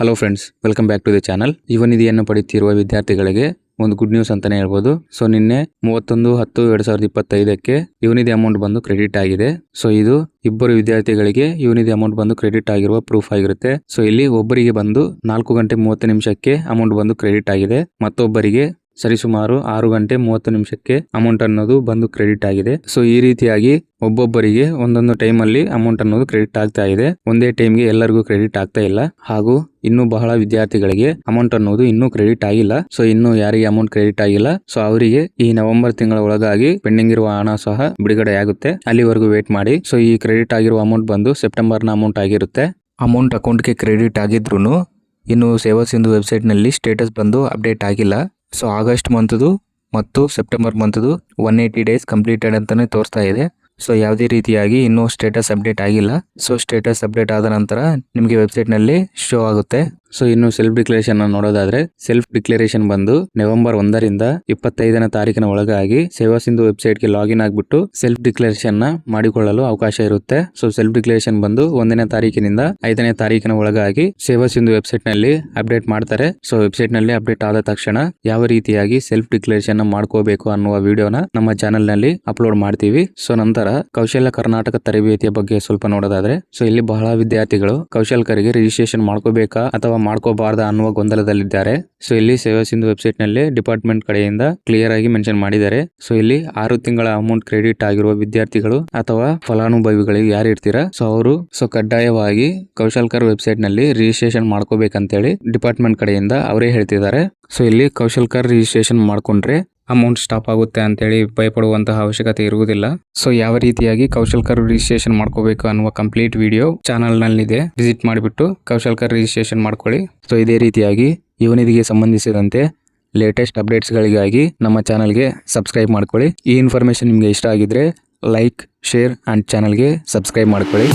Hello friends welcome back to the channel ಯುವನಿಧಿಯನ್ನು ಪಡೆಯುತ್ತಿರುವ ವಿದ್ಯಾರ್ಥಿಗಳಿಗೆ ಒಂದು ಗುಡ್ ನ್ಯೂಸ್ ಅಂತಾನೆ ಹೇಳ್ಬೋದು. ಸೊ ನಿನ್ನೆ ಮೂವತ್ತೊಂದು, ಹತ್ತು, ಎರಡ್ ಸಾವಿರದ ಇಪ್ಪತ್ತೈದಕ್ಕೆ ಯುವನಿಧಿ ಅಮೌಂಟ್ ಬಂದು ಕ್ರೆಡಿಟ್ ಆಗಿದೆ. ಸೊ ಇದು ಇಬ್ಬರು ವಿದ್ಯಾರ್ಥಿಗಳಿಗೆ ಯುವನಿಧಿ ಅಮೌಂಟ್ ಬಂದು ಕ್ರೆಡಿಟ್ ಆಗಿರುವ ಪ್ರೂಫ್ ಆಗಿರುತ್ತೆ. ಸೊ ಇಲ್ಲಿ ಒಬ್ಬರಿಗೆ ಬಂದು ನಾಲ್ಕು ಗಂಟೆ ಮೂವತ್ತು ನಿಮಿಷಕ್ಕೆ ಅಮೌಂಟ್ ಬಂದು ಕ್ರೆಡಿಟ್ ಆಗಿದೆ. ಮತ್ತೊಬ್ಬರಿಗೆ ಸರಿಸುಮಾರು ಆರು ಗಂಟೆ ಮೂವತ್ತು ನಿಮಿಷಕ್ಕೆ ಅಮೌಂಟ್ ಅನ್ನೋದು ಬಂದು ಕ್ರೆಡಿಟ್ ಆಗಿದೆ. ಸೊ ಈ ರೀತಿಯಾಗಿ ಒಬ್ಬೊಬ್ಬರಿಗೆ ಒಂದೊಂದು ಟೈಮ್ ಅಲ್ಲಿ ಅಮೌಂಟ್ ಅನ್ನೋದು ಕ್ರೆಡಿಟ್ ಆಗ್ತಾ ಇದೆ. ಒಂದೇ ಟೈಮ್ಗೆ ಎಲ್ಲರಿಗೂ ಕ್ರೆಡಿಟ್ ಆಗ್ತಾ ಇಲ್ಲ. ಹಾಗೂ ಇನ್ನು ಬಹಳ ವಿದ್ಯಾರ್ಥಿಗಳಿಗೆ ಅಮೌಂಟ್ ಅನ್ನೋದು ಇನ್ನೂ ಕ್ರೆಡಿಟ್ ಆಗಿಲ್ಲ. ಸೊ ಇನ್ನು ಯಾರಿಗೆ ಅಮೌಂಟ್ ಕ್ರೆಡಿಟ್ ಆಗಿಲ್ಲ. ಸೊ ಅವರಿಗೆ ಈ ನವೆಂಬರ್ ತಿಂಗಳ ಒಳಗಾಗಿ ಪೆಂಡಿಂಗ್ ಇರುವ ಹಣ ಸಹ ಬಿಡುಗಡೆ ಆಗುತ್ತೆ ಅಲ್ಲಿವರೆಗೂ ವೇಟ್ ಮಾಡಿ. ಸೊ ಈ ಕ್ರೆಡಿಟ್ ಆಗಿರುವ ಅಮೌಂಟ್ ಬಂದು ಸೆಪ್ಟೆಂಬರ್ನ ಅಮೌಂಟ್ ಆಗಿರುತ್ತೆ. ಅಮೌಂಟ್ ಅಕೌಂಟ್ಗೆ ಕ್ರೆಡಿಟ್ ಆಗಿದ್ರು ಇನ್ನು ಸೇವಾ ಸಿಂಧು ವೆಬ್ಸೈಟ್ನಲ್ಲಿ ಸ್ಟೇಟಸ್ ಬಂದು ಅಪ್ಡೇಟ್ ಆಗಿಲ್ಲ. ಸೊ ಆಗಸ್ಟ್ ಮಂತ್ದು ಮತ್ತು ಸೆಪ್ಟೆಂಬರ್ ಮಂತ್ದು ಒನ್ ಏಯ್ಟಿ ಡೇಸ್ ಕಂಪ್ಲೀಟೆಡ್ ಅಂತಲೇ ತೋರಿಸ್ತಾ ಇದೆ. ಸೊ ಯಾವುದೇ ರೀತಿಯಾಗಿ ಇನ್ನೂ ಸ್ಟೇಟಸ್ ಅಪ್ಡೇಟ್ ಆಗಿಲ್ಲ. ಸೊ ಸ್ಟೇಟಸ್ ಅಪ್ಡೇಟ್ ಆದ ನಂತರ ನಿಮಗೆ ವೆಬ್ಸೈಟ್ನಲ್ಲಿ ಶೋ ಆಗುತ್ತೆ. ಸೊ ಇನ್ನು ಸೆಲ್ಫ್ ಡಿಕ್ಲರೇಷನ್ ನೋಡೋದಾದ್ರೆ ಸೆಲ್ಫ್ ಡಿಕ್ಲರೇಷನ್ ಬಂದು ನವೆಂಬರ್ ಒಂದರಿಂದ ಇಪ್ಪತ್ತೈದನೇ ತಾರೀಕಿನ ಒಳಗಾಗಿ ಸೇವಾ ಸಿಂಧು ವೆಬ್ಸೈಟ್ಗೆ ಲಾಗಿನ್ ಆಗಿಬಿಟ್ಟು ಸೆಲ್ಫ್ ಡಿಕ್ಲರೇಷನ್ನ ಮಾಡಿಕೊಳ್ಳಲು ಅವಕಾಶ ಇರುತ್ತೆ. ಸೊ ಸೆಲ್ಫ್ ಡಿಕ್ಲರೇಷನ್ ಬಂದು ಒಂದನೇ ತಾರೀಕಿನಿಂದ ಐದನೇ ತಾರೀಕಿನ ಒಳಗಾಗಿ ಸೇವಾ ಸಿಂಧು ವೆಬ್ಸೈಟ್ನಲ್ಲಿ ಅಪ್ಡೇಟ್ ಮಾಡ್ತಾರೆ. ಸೊ ವೆಬ್ಸೈಟ್ನಲ್ಲಿ ಅಪ್ಡೇಟ್ ಆದ ತಕ್ಷಣ ಯಾವ ರೀತಿಯಾಗಿ ಸೆಲ್ಫ್ ಡಿಕ್ಲರೇಷನ್ ಮಾಡ್ಕೋಬೇಕು ಅನ್ನುವ ವಿಡಿಯೋನ ನಮ್ಮ ಚಾನೆಲ್ನಲ್ಲಿ ಅಪ್ಲೋಡ್ ಮಾಡ್ತೀವಿ. ಸೊ ನಂತರ ಕೌಶಲ್ಯ ಕರ್ನಾಟಕ ತರಬೇತಿಯ ಬಗ್ಗೆ ಸ್ವಲ್ಪ ನೋಡೋದಾದ್ರೆ ಸೊ ಇಲ್ಲಿ ಬಹಳ ವಿದ್ಯಾರ್ಥಿಗಳು ಕೌಶಲ್ಕರಿಗೆ ರಿಜಿಸ್ಟ್ರೇಷನ್ ಮಾಡ್ಕೋಬೇಕಾ ಅಥವಾ ಮಾಡ್ಕೋಬಾರ್ದಾ ಅನ್ನುವ ಗೊಂದಲದಲ್ಲಿದ್ದಾರೆ. ಸೊ ಇಲ್ಲಿ ಸೇವಾ ಸಿಂಧು ವೆಬ್ಸೈಟ್ನಲ್ಲಿ ಡಿಪಾರ್ಟ್ಮೆಂಟ್ ಕಡೆಯಿಂದ ಕ್ಲಿಯರ್ ಆಗಿ ಮೆನ್ಷನ್ ಮಾಡಿದ್ದಾರೆ. ಸೊ ಇಲ್ಲಿ ಆರು ತಿಂಗಳ ಅಮೌಂಟ್ ಕ್ರೆಡಿಟ್ ಆಗಿರುವ ವಿದ್ಯಾರ್ಥಿಗಳು ಅಥವಾ ಫಲಾನುಭವಿಗಳಿಗೆ ಯಾರು ಇರ್ತೀರಾ? ಸೊ ಅವರು ಸೊ ಕಡ್ಡಾಯವಾಗಿ ಕೌಶಲ್ಕರ್ ವೆಬ್ಸೈಟ್ನಲ್ಲಿ ರಿಜಿಸ್ಟ್ರೇಷನ್ ಮಾಡ್ಕೋಬೇಕಂತೇಳಿ ಡಿಪಾರ್ಟ್ಮೆಂಟ್ ಕಡೆಯಿಂದ ಅವರೇ ಹೇಳ್ತಿದ್ದಾರೆ. ಸೊ ಇಲ್ಲಿ ಕೌಶಲ್ಕರ್ ರಿಜಿಸ್ಟ್ರೇಷನ್ ಮಾಡ್ಕೊಂಡ್ರೆ ಅಮೌಂಟ್ ಸ್ಟಾಪ್ ಆಗುತ್ತೆ ಅಂತೇಳಿ ಭಯಪಡುವಂತಹ ಅವಶ್ಯಕತೆ ಇರುವುದಿಲ್ಲ. ಸೊ ಯಾವ ರೀತಿಯಾಗಿ ಕೌಶಲ್ಕರ್ ರಿಜಿಸ್ಟ್ರೇಷನ್ ಮಾಡ್ಕೋಬೇಕು ಅನ್ನುವ ಕಂಪ್ಲೀಟ್ ವಿಡಿಯೋ ಚಾನಲ್ ನಲ್ಲಿದೆ ವಿಸಿಟ್ ಮಾಡಿಬಿಟ್ಟು ಕೌಶಲ್ಕರ್ ರಿಜಿಸ್ಟ್ರೇಷನ್ ಮಾಡ್ಕೊಳ್ಳಿ. ಸೊ ಇದೇ ರೀತಿಯಾಗಿ ಯುವನಿಧಿಗೆ ಸಂಬಂಧಿಸಿದಂತೆ ಲೇಟೆಸ್ಟ್ ಅಪ್ಡೇಟ್ಸ್ಗಳಿಗಾಗಿ ನಮ್ಮ ಚಾನಲ್ಗೆ ಸಬ್ಸ್ಕ್ರೈಬ್ ಮಾಡ್ಕೊಳ್ಳಿ. ಈ ಇನ್ಫಾರ್ಮೇಷನ್ ನಿಮಗೆ ಇಷ್ಟ ಆಗಿದ್ರೆ ಲೈಕ್ ಶೇರ್ ಆ್ಯಂಡ್ ಚಾನಲ್ಗೆ ಸಬ್ಸ್ಕ್ರೈಬ್ ಮಾಡ್ಕೊಳ್ಳಿ.